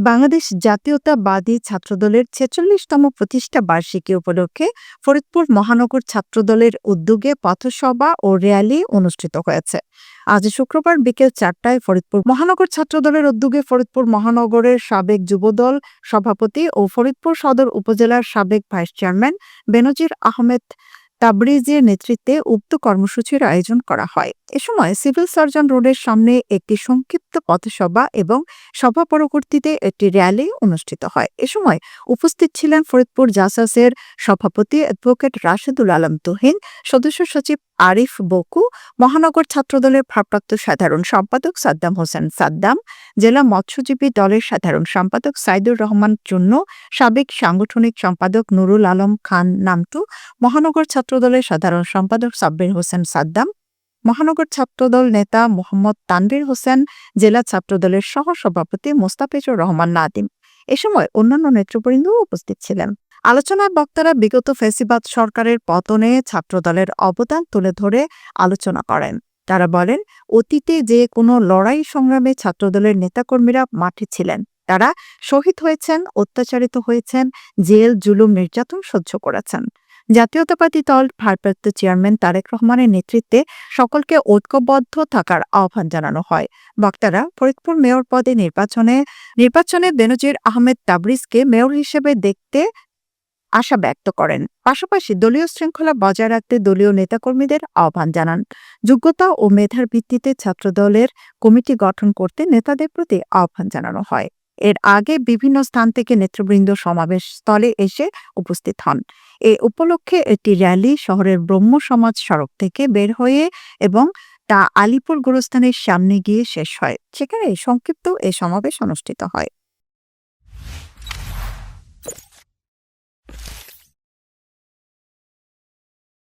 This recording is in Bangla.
বাংলাদেশ জাতীয়তাবাদী ছাত্রদলের ছেচল্লিশতম প্রতিষ্ঠা বার্ষিকী উপলক্ষে ফরিদপুর মহানগর ছাত্রদলের উদ্যোগে পথসভা ও র্যালি অনুষ্ঠিত হয়েছে। আজ শুক্রবার বিকেল চারটায় ফরিদপুর মহানগর ছাত্রদলের উদ্যোগে ফরিদপুর মহানগরের সাবেক যুবদল সভাপতি ও ফরিদপুর সদর উপজেলার সাবেক ভাইস চেয়ারম্যান বেনজির আহমেদ তাবরিজের নেতৃত্বে উক্ত কর্মসূচির আয়োজন করা হয়। এ সময় সিভিল সার্জন রোডের সামনে একটি সংক্ষিপ্ত পথসভা এবং সভা পরবর্তীতে একটি র্যালি অনুষ্ঠিত হয়। এ সময় উপস্থিত ছিলেন ফরিদপুর জাসাসের সভাপতি অ্যাডভোকেট রাশেদুল আলম তুহিন, সদস্য সচিব আরিফ বকু, মহানগর ছাত্রদলের ভারপ্রাপ্ত সাধারণ সম্পাদক সাদ্দাম হোসেন সাদ্দাম, জেলা মৎস্যজীবী দলের সাধারণ সম্পাদক সাইদুর রহমান চুন্নু, সাবেক সাংগঠনিক সম্পাদক নুরুল আলম খান নামটু, মহানগর ছাত্রদলের সাধারণ সম্পাদক সাব্বির হোসেন সাদ্দাম, মহানগর ছাত্রদল নেতা মোহাম্মদ তানভীর হোসেন, জেলা ছাত্রদলের সহ সভাপতি মোস্তাফিজুর রহমান নাদিম। এ সময় অন্যান্য নেতৃবৃন্দও উপস্থিত ছিলেন। আলোচনায় বক্তারা বিগত ফেসিবাদ সরকারের পতনে ছাত্রদলের অবদান তুলে ধরে আলোচনা করেন। তারা বলেন, অতীতে যে কোনো লড়াই সংগ্রামে ছাত্রদলের নেতাকর্মীরা মাঠে ছিলেন। তারা শহীদ হয়েছেন, অত্যাচারিত হয়েছেন, জেল, জুলুম, নির্যাতন সহ্য করেছেন। জাতীয়তাবাদী দল ভারপ্রাপ্ত চেয়ারম্যান তারেক রহমানের নেতৃত্বে সকলকে ঐক্যবদ্ধ থাকার আহ্বান জানানো হয়। বক্তারা ফরিদপুর মেয়র পদে নির্বাচনে নির্বাচনে বেনজির আহমেদ তাবরিজকে মেয়র হিসেবে দেখতে আশা ব্যক্ত করেন। পাশাপাশি দলীয় শৃঙ্খলা বজায় রাখতে দলীয় নেতাকর্মীদের আহ্বান জানান। যোগ্যতা ও মেধার ভিত্তিতে ছাত্রদলের কমিটি গঠন করতে নেতাদের প্রতি আহ্বান জানানো হয়। এর আগে বিভিন্ন স্থান থেকে নেতৃবৃন্দ সমাবেশ স্থলে এসে উপস্থিত হন। এ উপলক্ষে একটি র্যালি শহরের ব্রহ্ম সমাজ সড়ক থেকে বের হয়ে এবং তা আলিপুর গোরস্থানের সামনে গিয়ে শেষ হয়। সেখানে সংক্ষিপ্ত এ সমাবেশ অনুষ্ঠিত হয়।